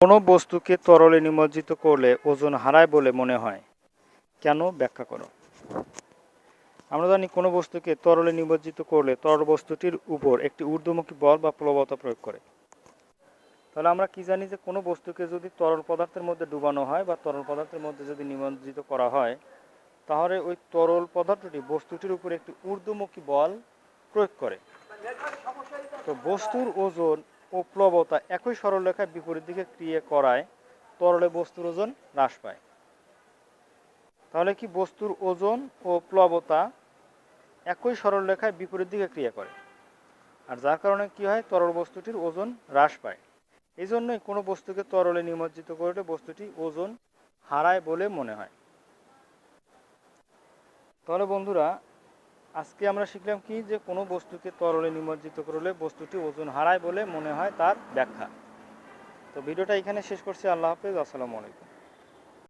কোনো বস্তুকে তরলে নিমজ্জিত করলে ওজন হারায় বলে মনে হয়। কেন? ব্যাখ্যা করো। আমরা জানি কোনো বস্তুকে তরলে নিমজ্জিত করলে তরল বস্তুটির উপর একটি ঊর্ধ্বমুখী বল বা প্রবলতা প্রয়োগ করে। তাহলে আমরা কি জানি যে কোনো বস্তুকে যদি তরল পদার্থের মধ্যে ডুবানো হয় বা তরল পদার্থের মধ্যে যদি নিমজ্জিত করা হয়, তাহলে ওই তরল পদার্থটি বস্তুটির উপর একটি ঊর্ধ্বমুখী বল প্রয়োগ করে। তো বস্তুর ওজন ও প্লবতা একই সরলরেখায় বিপরীত দিকে ক্রিয়া করায়, তরলে বস্তুর ওজন হ্রাস পায়। তাহলে কি বস্তুর ওজন ও প্লবতা একই সরলরেখায় বিপরীত দিকে ক্রিয়া করে? আর যার কারণে কি হয়? তরল বস্তুটির ওজন হ্রাস পায়। এই জন্যই কোনো বস্তুকে তরলে নিমজ্জিত করলে বস্তুটি ওজন হারায় বলে মনে হয়। তাহলে বন্ধুরা আজকে আমরা শিখলাম কি যে কোনো বস্তুকে তরলে নিমজ্জিত করলে বস্তুটি ওজন হারায় বলে মনে হয় তার ব্যাখ্যা। তো ভিডিওটা এখানে শেষ করছি। আল্লাহ হাফেজ। আসসালামু আলাইকুম।